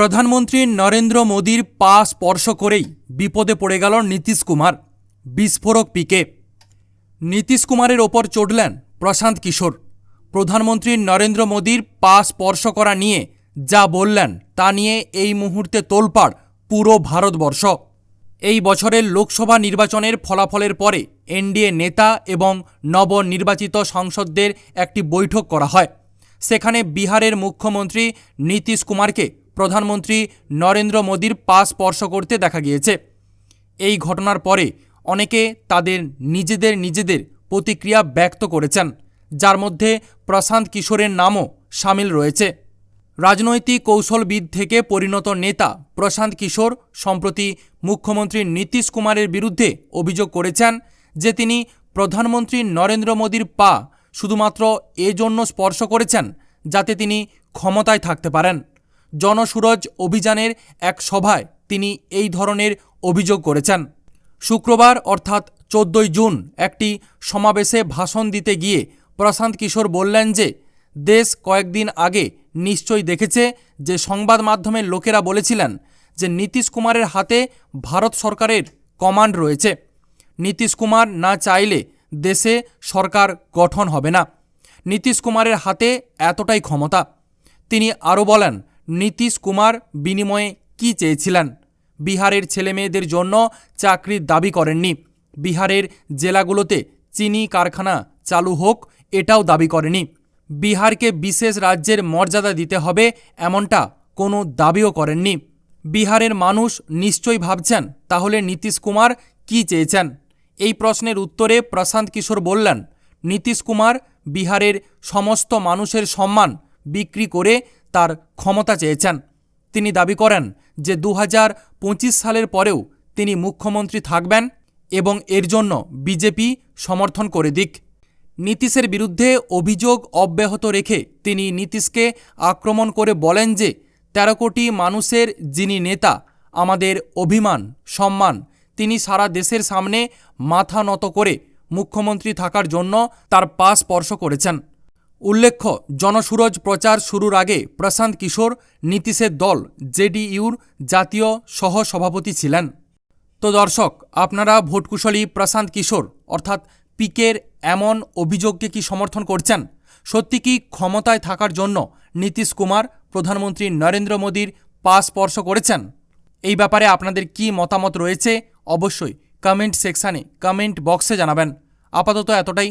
প্রধানমন্ত্রী নরেন্দ্র মোদীর পা স্পর্শ করেই বিপদে পড়ে গেল নীতিশ কুমার। বিস্ফোরক পিকে। নীতিশ কুমারের ওপর চড়লেন প্রশান্ত কিশোর। প্রধানমন্ত্রী নরেন্দ্র মোদীর পা স্পর্শ করা নিয়ে যা বললেন তা নিয়ে এই মুহূর্তে তোলপাড় পুরো ভারতবর্ষ। এই বছরের লোকসভা নির্বাচনের ফলাফলের পরে এনডিএ নেতা এবং নবনির্বাচিত সংসদদের একটি বৈঠক করা হয়। সেখানে বিহারের মুখ্যমন্ত্রী নীতিশ কুমারকে প্রধানমন্ত্রী নরেন্দ্র মোদীর পা স্পর্শ করতে দেখা গিয়েছে। এই ঘটনার পরে অনেকে তাদের নিজেদের নিজেদের প্রতিক্রিয়া ব্যক্ত করেছেন, যার মধ্যে প্রশান্ত কিশোরের নামও সামিল রয়েছে। রাজনৈতিক কৌশলবিদ থেকে পরিণত নেতা প্রশান্ত কিশোর সম্প্রতি মুখ্যমন্ত্রী নীতিশ কুমারের বিরুদ্ধে অভিযোগ করেছেন যে তিনি প্রধানমন্ত্রী নরেন্দ্র মোদীর পা শুধুমাত্র এজন্য স্পর্শ করেছেন যাতে তিনি ক্ষমতায় থাকতে পারেন। জনসুরজ অভিযানের এক সভায় তিনি এই ধরনের অভিযোগ করেছেন। শুক্রবার অর্থাৎ চোদ্দই জুন একটি সমাবেশে ভাষণ দিতে গিয়ে প্রশান্ত কিশোর বললেন যে, দেশ কয়েকদিন আগে নিশ্চয়ই দেখেছে যে সংবাদ মাধ্যমের লোকেরা বলেছিলেন যে নীতিশ কুমারের হাতে ভারত সরকারের কমান্ড রয়েছে। নীতিশ কুমার না চাইলে দেশে সরকার গঠন হবে না। নীতিশ কুমারের হাতে এতটাই ক্ষমতা। তিনি আরও বলেন নীতিশ কুমার বিনিময়ে কি চেয়েছিলেন? বিহারের ছেলেমেয়েদের জন্য চাকরির দাবি করেননি। বিহারের জেলাগুলোতে চিনি কারখানা চালু হোক, এটাও দাবি করেনি। বিহারকে বিশেষ রাজ্যের মর্যাদা দিতে হবে এমনটা কোনো দাবিও করেননি। বিহারের মানুষ নিশ্চয়ই ভাবছেন, তাহলে নীতিশ কুমার কি চেয়েছেন? এই প্রশ্নের উত্তরে প্রশান্ত কিশোর বললেন, নীতিশ কুমার বিহারের সমস্ত মানুষের সম্মান বিক্রি করে তার ক্ষমতা চেয়েছেন। তিনি দাবি করেন যে দু হাজার পঁচিশ সালের পরেও তিনি মুখ্যমন্ত্রী থাকবেন এবং এর জন্য বিজেপি সমর্থন করে দিক। নীতিশের বিরুদ্ধে অভিযোগ অব্যাহত রেখে তিনি নীতিশকে আক্রমণ করে বলেন যে, তেরো কোটি মানুষের যিনি নেতা, আমাদের অভিমান, সম্মান, তিনি সারা দেশের সামনে মাথা নত করে মুখ্যমন্ত্রী থাকার জন্য তার পা স্পর্শ করেছেন। উল্লেখ্য, জনসুরজ প্রচার শুরুর আগে প্রশান্ত কিশোর, নীতিশের দল, জেডিইউর জাতীয় সহ সভাপতি ছিলেন। তো দর্শক, আপনারা ভোটকুশলী প্রশান্ত কিশোর, অর্থাৎ পিকের এমন অভিযোগকে কি সমর্থন করছেন? সত্যি কি ক্ষমতায় থাকার জন্য নীতিশ কুমার প্রধানমন্ত্রী নরেন্দ্র মোদীর পা স্পর্শ করেছেন? এই ব্যাপারে আপনাদের কি মতামত রয়েছে? অবশ্যই কমেন্ট সেকশানে কমেন্ট বক্সে জানাবেন। আপাতত এতটাই।